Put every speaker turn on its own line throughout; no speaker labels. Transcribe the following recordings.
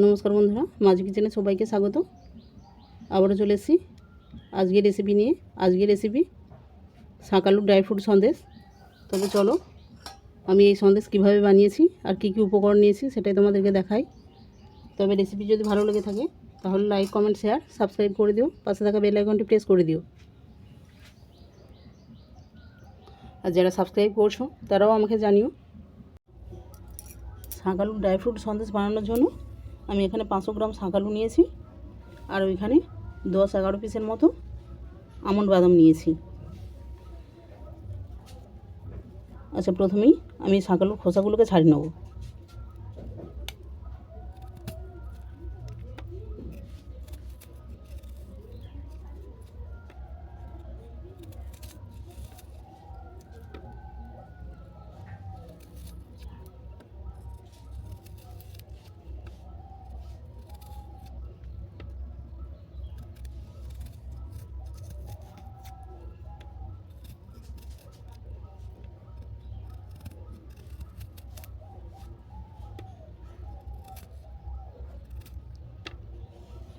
নমস্কার বন্ধুরা, মাঝ কিচেনে সবাইকে স্বাগত। আবারও চলে এসেছি আজকের রেসিপি নিয়ে। আজকের রেসিপি শাঁকালু ড্রাই ফ্রুট সন্দেশ। তবে চলো, আমি এই সন্দেশ কীভাবে বানিয়েছি আর কি কি উপকরণ নিয়েছি সেটাই তোমাদেরকে দেখাই। তবে রেসিপি যদি ভালো লেগে থাকে, তাহলে লাইক কমেন্ট শেয়ার সাবস্ক্রাইব করে দিও। পাশে থাকা বেল আইকনটি প্রেস করে দিও। আর যারা সাবস্ক্রাইব করছ, তারাও আমাকে জানিও। শাঁকালু ড্রাই ফ্রুট সন্দেশ বানানোর জন্য আমি এখানে পাঁচশো গ্রাম শাঁকালু নিয়েছি আর ওইখানে দশ এগারো পিসের মতো আমন্ড বাদাম নিয়েছি। আচ্ছা প্রথমেই আমি শাঁকালুর খোসাগুলোকে ছাড়িয়ে নেব।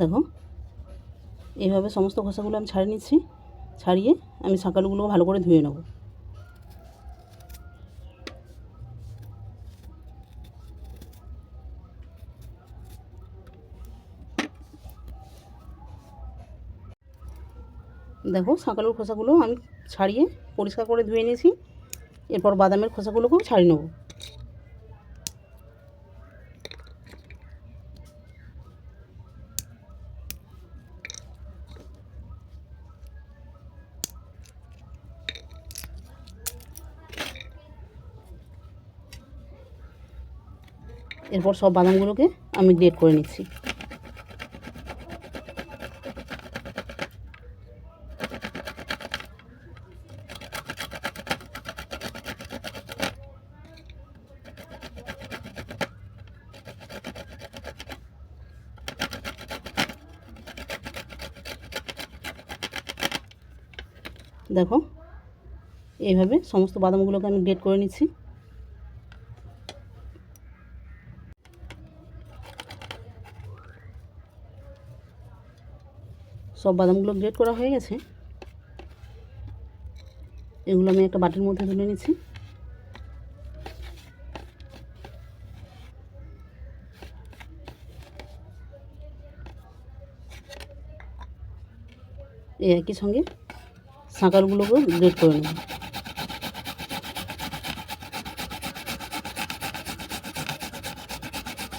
দেখো। এইভাবে সমস্ত খোসাগুলো আমি ছাড়িয়ে নিচ্ছি। ছাড়িয়ে আমি শাঁকালুগুলো ভালো করে ধুয়ে নেব। দেখো শাঁকালুর খোসাগুলো আমি ছাড়িয়ে পরিষ্কার করে ধুয়ে নিয়েছি। এরপর বাদামের খোসাগুলোকেও ছাড়িয়ে নেব। এরপর সব বাদামগুলোকে আমি গ্রেট করে নিচ্ছি। দেখো, এইভাবে সমস্ত বাদামগুলোকে আমি গ্রেট করে নিচ্ছি। সব বাদামগুলো গ্রেট করা হয়ে গেছে। এগুলো আমি একটা বাটির মধ্যে তুলে নিচ্ছি। এই একই সঙ্গে সাঁকারগুলোকেও গ্রেট করে নেব।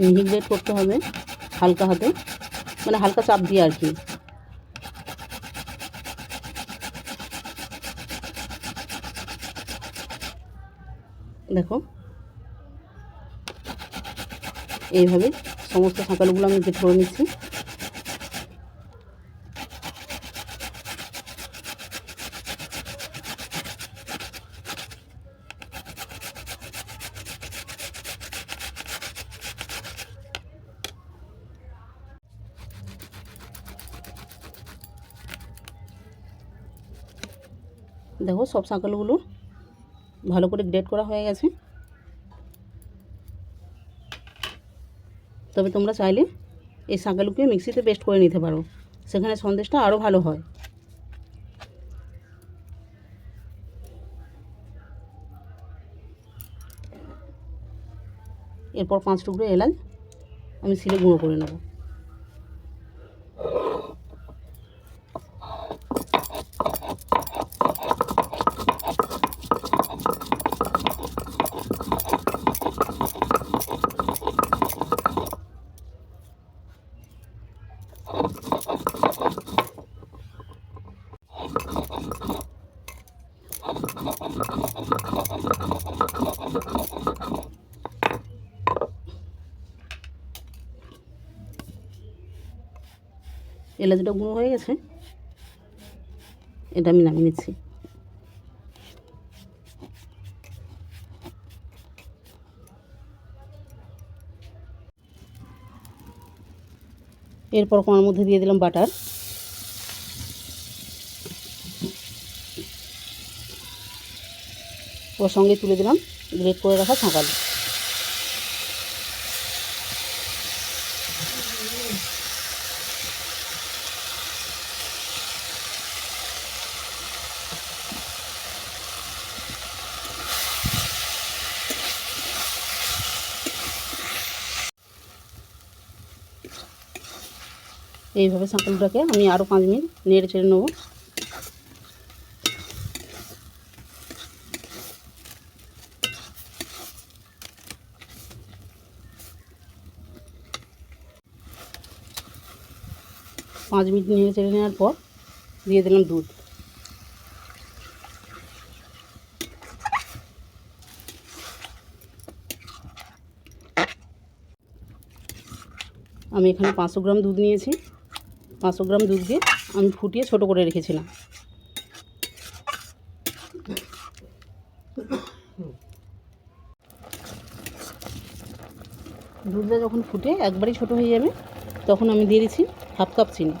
মিহি গ্রেট করতে হবে হালকা হাতে মানে হালকা চাপ দিয়ে আর কি। দেখো। এইভাবে সমস্ত সাঁকালগুলো আমি গ্রেট করে নিচ্ছি। দেখো সব সাঁকালগুলো ভালো করে গ্রেট করা হয়ে গেছে। তবে তোমরা চাইলে এই শাঁকালুকে মিক্সিতে পেস্ট করে নিতে পারো। সেখানে সন্দেশটা আরও ভালো হয়। এরপর পাঁচ টুকরো এলাচ আমি সিলে গুঁড়ো করে নেব। এলাচটা গুঁড়ো হয়ে গেছে, এটা আমি নামিয়ে নিচ্ছি। এরপর কোনার মধ্যে দিয়ে দিলাম বাটার। ওর সঙ্গে তুলে দিলাম, গ্রেট করে রাখা ছাঁকাল এইভাবে সাঁকালুটাকে আমি আরও পাঁচ মিনিট নেড়ে চেড়ে নেব। পাঁচ মিনিট নেড়ে চেড়ে নেওয়ার পর দিয়ে দিলাম দুধ। আমি এখানে পাঁচশো গ্রাম দুধ নিয়েছি। পাঁচশো গ্রাম দুধ দিয়ে আমি ফুটিয়ে ছোটো করে রেখেছিলাম। দুধটা যখন ফুটে একবারই ছোটো হয়ে যাবে, তখন আমি দিয়ে দিচ্ছি হাফ কাপ চিনি।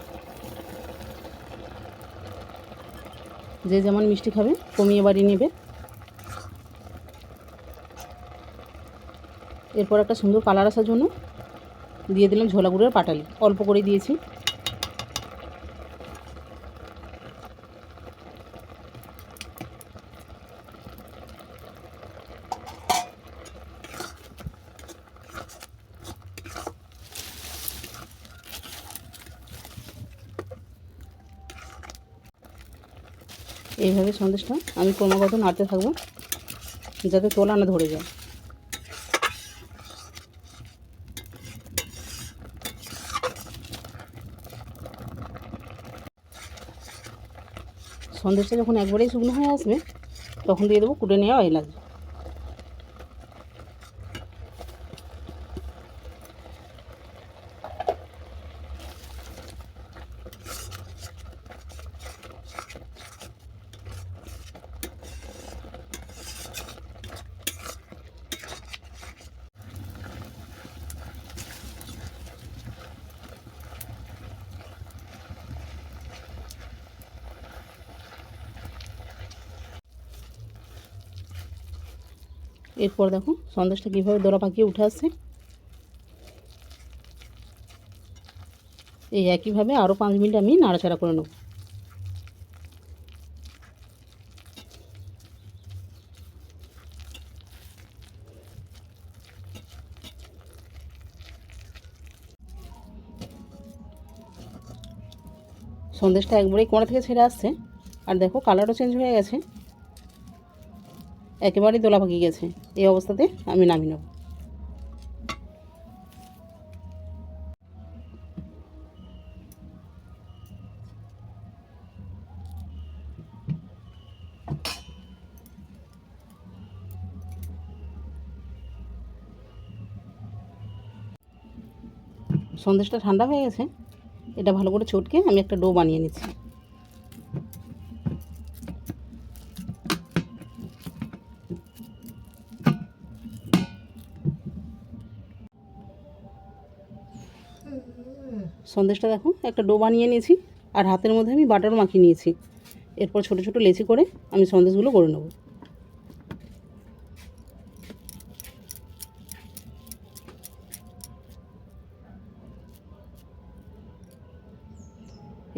যে যেমন মিষ্টি খাবে, কমিয়ে বাড়িয়ে নেবে। এরপর একটা সুন্দর কালার আসার জন্য দিয়ে দিলাম ঝোলা গুঁড়োর পাটালি। অল্প করে দিয়েছি। এইভাবে সন্দেশটা আমি ক্রমাগত নাড়তে থাকব, যাতে তোলা না ধরে যায়। সন্দেশটা যখন একবারেই শুকনো হয়ে আসবে, তখন দিয়ে দেবো, কুটে নেওয়া এলাচ এরপর দেখো সন্দেশটা কীভাবে দোলা পাকিয়ে উঠে আসছে এই একইভাবে আরও পাঁচ মিনিট আমি নাড়াচাড়া করে নেব। সন্দেশটা একবারেই কোঁড়া থেকে ছেড়ে আসছে। আর দেখো কালারও চেঞ্জ হয়ে গেছে। একেবারেই দোলা পাকিয়ে গেছে। এই অবস্থাতে আমি নামিয়ে নেব। সন্দেশটা ঠান্ডা হয়ে গেছে। এটা ভালো করে চটকে আমি একটা ডো বানিয়ে নিচ্ছি। সন্দেশটা দেখো, একটা ডো বানিয়ে নিয়েছি, আর হাতের মধ্যে আমি বাটার মাখিয়ে নিয়েছি। এরপর ছোট ছোট লেচি করে আমি সন্দেশগুলো করে নেব।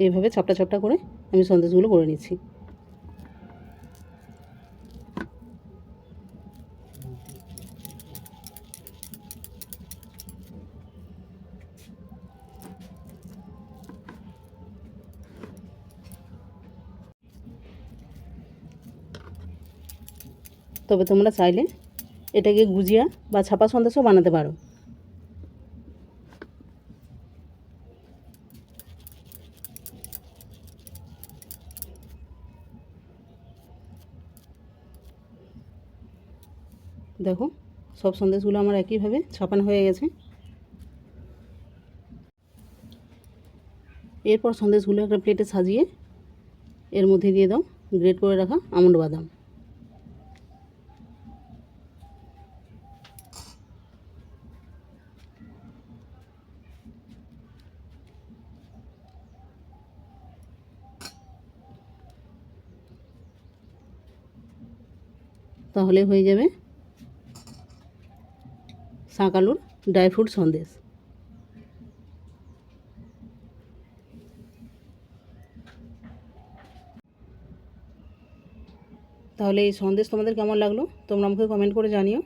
এইভাবে চাপটা চাপটা করে আমি সন্দেশগুলো করে নিচ্ছি। তবে তোমরা চাইলে এটাকে গুজিয়া বা ছাপা সন্দেশও বানাতে পারো। দেখো, সব সন্দেশগুলো আমার একইভাবে ছাপানো হয়ে গেছে। এরপর সন্দেশগুলো একটা প্লেটে সাজিয়ে এর মধ্যে দিয়ে দাও গ্রেট করে রাখা আমন্ড বাদাম। তাহলে হয়ে যাবে শাঁকালুর ড্রাই ফ্রুট সন্দেশ। তাহলে এই সন্দেশ তোমাদের কেমন লাগল তোমরা আমাকে কমেন্ট করে জানিও।